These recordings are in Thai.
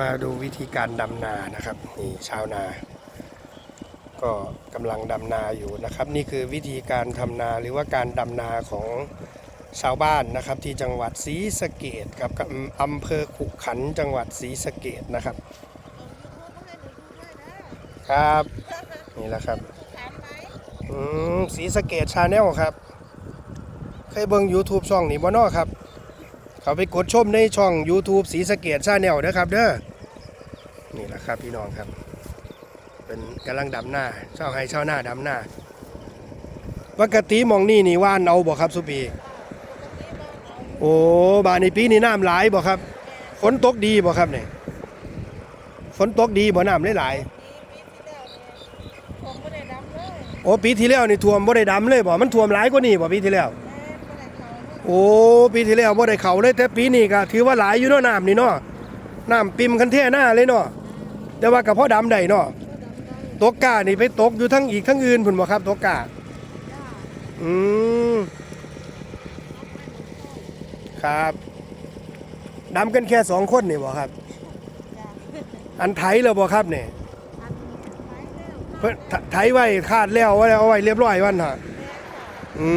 มาดูวิธีการดำนานะครับนี่ชาวนา ก็กำลังดำนาอยู่นะครับ นี่คือวิธีการทำนาหรือว่าการดำนาของชาวบ้านนะครับที่จังหวัดศรีสะเกดครับกับอำเภอขุขันจังหวัดศรีสะเกดนะครับ ครับนี่แหละครับอืมศรีสะเกดชาแนลครับ เคยเบิ่ง YouTube ช่องนี้บ่นอครับ เขาไปกดชมในช่อง YouTube สีสะเกดชาแนลนะครับเด้อ นี่แหละครับพี่น้องครับ เป็นกำลังดำหน้าเช่าให้เช่าหน้าดำหน้าปกติหมองนี่นี่ว่านเอาบ่ครับสุปี โอ้บานในปีนี้น้ำหลายบ่ครับฝนตกดีบ่ครับเนี่ยฝนตกดีบ่น้ำหลายผมก็ได้ดำเลยๆโอ้ปีที่แล้วนี่ท่วมบ่ได้ดำเลยบ่ มันท่วมหลายกว่านี้บ่ปีที่แล้วแม่ก็ได้เขาโอ้ปีที่แล้วบ่ได้เขาเลยแต่ปีนี้ก็ถือว่าหลายอยู่เนาะน้ำนี่เนาะน้ำปิมคันเท่หน้าเลยเนาะ แต่ว่ากับพ่อดำได้เนาะตกกานี่ไปตกอยู่ทั้งอีกทั้งอื่นพุ่นบ่ครับตกกาอืมครับดำกันแค่สองคนนี่บ่ครับ อันไถแล้วบ่ครับเนี่ยเพิ่นไถไถไว้คาดแล้วไว้เอาไว้เรียบร้อยวันฮะอื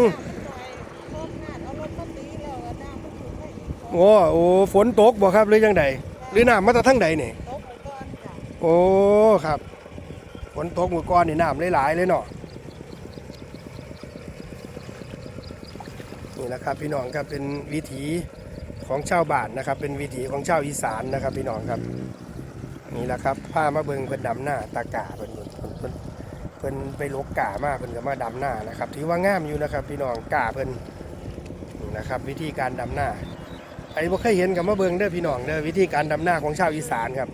มโอ้โอ้ฝนตกบ่ครับหรือยังไดหรือน้ำมาจากทั้งใดนี่ โอ้ครับฝนตกมือก่อนนี่น้ำหลายๆเลยเนาะนี่นะครับพี่น้องครับเป็นวิถีของชาวบ้านนะครับ เป็นวิถีของชาวอีสานนะครับ พี่น้องครับนี่แหละครับพามาเบิงเพิ่นดำหน้าตากาเพิ่นเพิ่นเพิ่นเพิ่นไปลกกามาเพิ่นก็มาดำหน้านะครับถือว่างามอยู่นะครับ พี่น้องกาเพิ่นนี่นะครับ วิธีการดำหน้าใครบ่เคยเห็นกับมาเบิงเด้อพี่น้องเด้อวิธีการดำหน้าของชาวอีสานครับ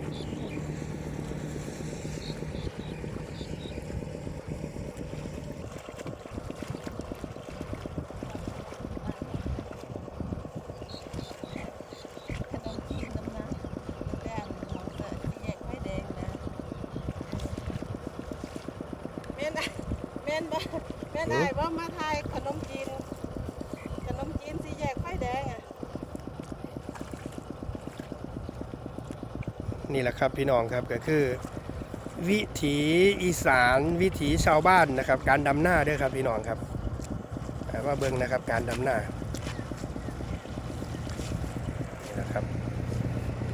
แม่นแม่นบ่แม่นได้ว่ามาทายขนมจีน ขนมจีนสีแยกไฟแดงอะนี่แหละครับพี่น้องครับก็คือ วิถีอีสานวิถีชาวบ้านนะครับ การดำหน้าเด้อครับพี่น้องครับเอามาเบิ่งนะครับการดำหน้านี่นะครับ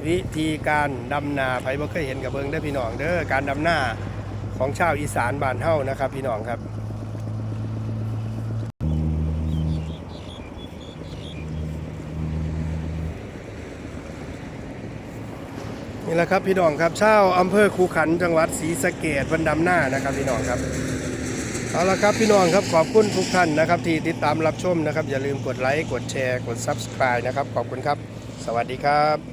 วิธีการดำนาไผบ่เคยเห็นกับเบิ่งเด้อพี่น้องเด้อการดำหน้า ของชาวอีสานบ้านเฮานะครับ พี่น้องครับนี่แหละครับพี่น้องครับชาวอำเภอคูขันจังหวัดศรีสะเกดวันดำหน้านะครับพี่น้องครับเอาละครับพี่น้องครับขอบคุณทุกท่านนะครับ ที่ติดตามรับชมนะครับ อย่าลืมกดไลค์กดแชร์กด Subscribe นะครับ ขอบคุณครับ สวัสดีครับ